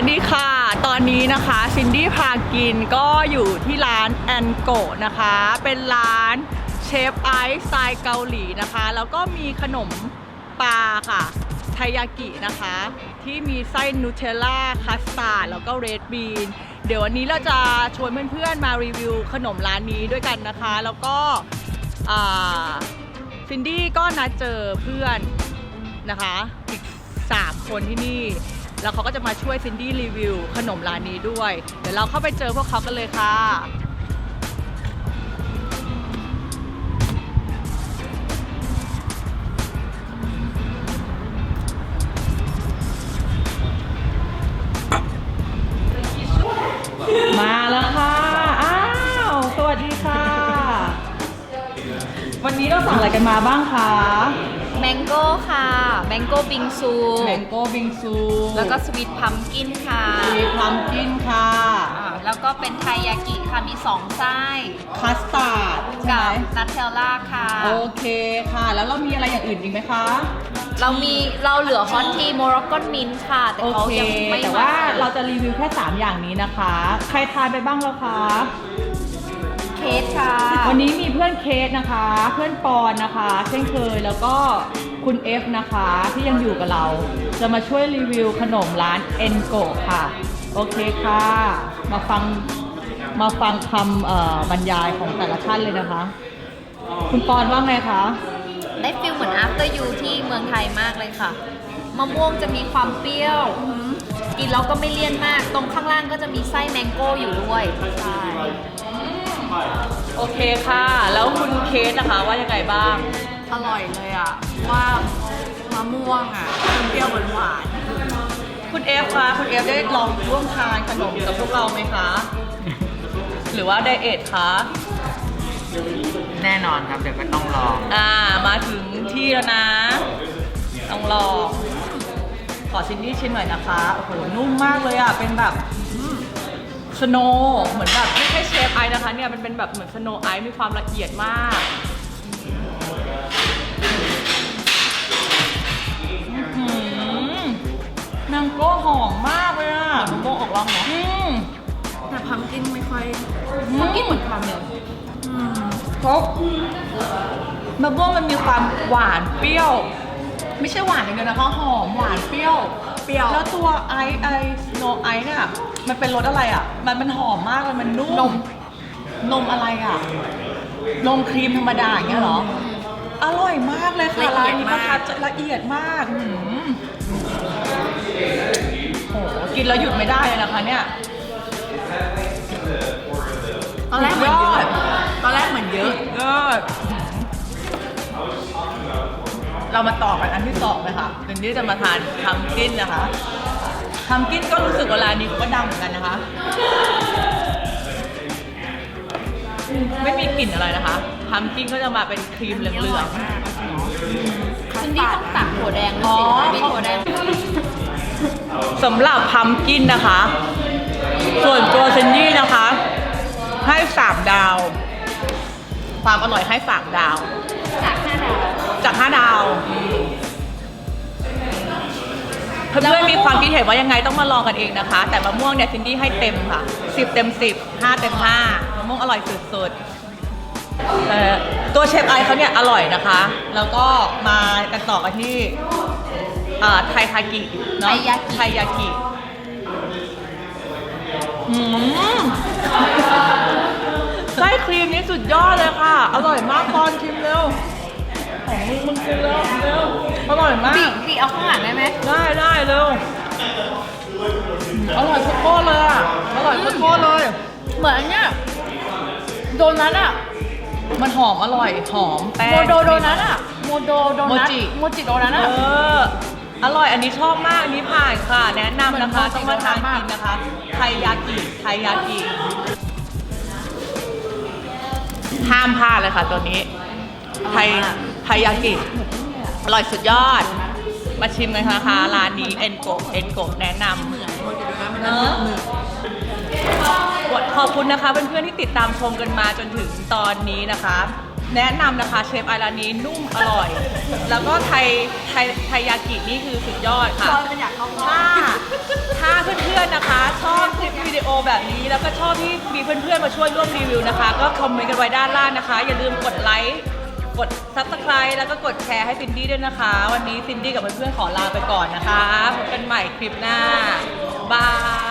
วัสดีค่ะ ตอนนี้นะคะซินดี้พากินก็อยู่ที่ร้านแอนโกนะคะ เป็นร้านเชฟไอซ์สไตล์เกาหลีนะคะ แล้วก็มีขนมปลาค่ะไทยากินะคะ ที่มีไส้นูเทลล่าคัสตาร์ดแล้วก็เรดบีน เดี๋ยววันนี้เราจะชวนเพื่อนๆมารีวิวขนมร้านนี้ด้วยกันนะคะ แล้วก็ซินดี้ก็นัดเจอเพื่อนนะคะ อีก 3 คนที่นี่ แล้วเขาก็จะมาช่วยซินดี้รีวิวขนมร้านนี้ด้วย เดี๋ยวเราเข้าไปเจอพวกเขากันเลยค่ะ วันนี้เราสั่งอะไรกันมาบ้างคะแมงโก้ค่ะ แมงโก้บิงซู แมงโก้บิงซูแล้วก็สวีทพัมกินค่ะมีพลัมกินค่ะ อ่าแล้วก็เป็นไทยากิค่ะ มีสองไส้คัสตาร์ดใช่กัไหบมนัทเทลล่าค่ะ โอเคค่ะ แล้วเรามีอะไรอย่างอื่นอีกไหมคะ เรามีเราเหลือฮอตทีโมร็อกกอนมินค่ะ แต่โอเขาเค ยังไม่แต่ว่าเราจะรีวิวแค่ 3 อย่างนี้นะคะ ใครทานไปบ้างแล้วคะ เคสค่ะ วันนี้มีเพื่อนเคสนะคะ เพื่อนปอนนะคะ เช่นเคยแล้วก็คุณเอฟนะคะที่ยังอยู่กับเรา จะมาช่วยรีวิวขนมร้านเอ็นโกค่ะ โอเคค่ะ มาฟังมาฟังคำเอ่อบรรยายของแต่ละท่านเลยนะคะ คุณปอนว่าไงคะ ได้ฟิลเหมือน after you ที่เมืองไทยมากเลยค่ะมะม่วงจะมีความเปรี้ยว กินแล้วก็ไม่เลี่ยนมาก ตรงข้างล่างก็จะมีไส้แมงโก้อยู่ด้วย ใช่ โอเคค่ะ แล้วคุณเคสนะคะว่ายังไงบ้าง อร่อยเลยอะว่ามะม่วงอะเปรี้ยวหวานคุณเอฟคะคุณเอฟได้ลองร่วมทานขนมกับพวกเราไหมคะ หรือว่าไดเอทคะแน่นอนครับ เดี๋ยวก็ต้องลอง อ่ามาถึงที่แล้วนะ ต้องลอง ขอชินดี้ชิมหน่อยนะคะ โอ้โห นุ่มมากเลยอะ เป็นแบบสโนเหมือนแบบไม่ใช่เชฟ ไอซ์นะคะเนี่ยมันเป็นแบบเหมือนสโนไอซ์มีความละเอียดมากอื้อหือแมงโก้หอมมากเลยอะมะม่วงออกร่องเนาะอืมๆแต่พัมกินไม่ค่อยมันกินเหมือนคาราเมลอืมเพราะมะม่วงมันมีความหวานเปรี้ยว ไม่ใช่หวานอย่างเดียวนะคะหอมหวานเปรี้ยวเปรี้ยว แล้วตัวไอไอโนไอเนี่ยมันเป็นรสอะไรอะ มันมันหอมมากเลยมันนุ่ม นมนมอะไรอะ นมครีมธรรมดาอย่างเงี้ยเหรอ อร่อยมากเลยค่ะละร้าเอีนยดนี้มากประทับใจละเอียดมากอื้อหือโอ้โหกินแล้วหยุดไม่ได้เลยนะคะเนี่ย ตอนแรกเหมือนเยยออะดตอนแรกเหมือนเยอะยอดเรามาต่อกันอันที่สองเลยค่ะเป็นที่จะมาทานทำกินนะคะทำกินก็รู้สึกว่าร้านนี้ก็ดังเหมือนกันนะคะ ไม่มีกลิ่นอะไรนะคะทำกินก็จะมาเป็นครีมเหลืองซินดี้ต้องตักถั่วแดงๆด้วยสิมีถั่วแดงสำหรับพัมกินนะคะ ส่วนตัวเซนยี่นะคะ ให้สามดาว ความอร่อยให้สามดาว จากห้าดาว จากห้าดาว เพื่อนๆมีความคิดเห็นว่ายังไงต้องมาลองกันเองนะคะ แต่มะม่วงเนี่ยซินดี้ให้เต็มค่ะสิบเต็มสิบห้าเต็มห้ามะม่วงอร่อยสุดๆเอ่อตัวเชฟไอเขาเนี่ยอร่อยนะคะ แล้วก็มากันต่อกันที่อ่าไทยคากิเนาะไทยยากิอืม ไส้ครีมนี่สุดยอดเลยค่ะ อร่อยมากปอนชิมเร็ว ของมึงมึงกินแล้วเร็วอร่อยมาปีกปีเอาข้างหลังได้ไหมได้ได้เร็ว อร่อยโคตรๆเลยอะ อร่อยโคตรๆเลย เหมือนอันเนี้ยโดนัทอะมันหอมอร่อย หอมแป้ง โมโดโดนัทอะโมโดโดนัทโมจิ โมจิโดนัทเออะ อ อร่อย อันนี้ชอบมาก อันนี้ผ่านค่ะ แนะนำนะคะเหมือนโมจิต้องมาทานโดนัทมากกินนะคะ ไทยยากิ ไทยยากิ ห้ามพลาดเลยค่ะตัวนี้ ไทยไทยยากิอร่อยสุดยอด มาชิมกันนะคะร้านนี้เอ็นโกเอ็นโกแนะนำเนอะขอบคุณนะคะเพื่อนๆที่ติดตามชมกันมาจนถึงตอนนี้นะคะ แนะนำนะคะเชฟไอร้านนี้นุ่มอร่อย แล้วก็ไทยไทยไทยยากินี่คือสุดยอดค่ะตอนมันอยากเข้าห้องถ้าถ้าเพื่อนๆนะคะ ชอบคลิปวิดีโอแบบนี้ แล้วก็ชอบที่มีเพื่อนๆมาช่วยร่วมรีวิวนะคะ ก็คอมเมนต์กันไว้ด้านล่างนะคะ อย่าลืมกดไลค์ กด subscribe แล้วก็กดแชร์ให้ซินดี้ด้วยนะคะ วันนี้ซินดี้กับเพื่อนๆขอลาไปก่อนนะคะพบกันใหม่คลิปหน้าบาย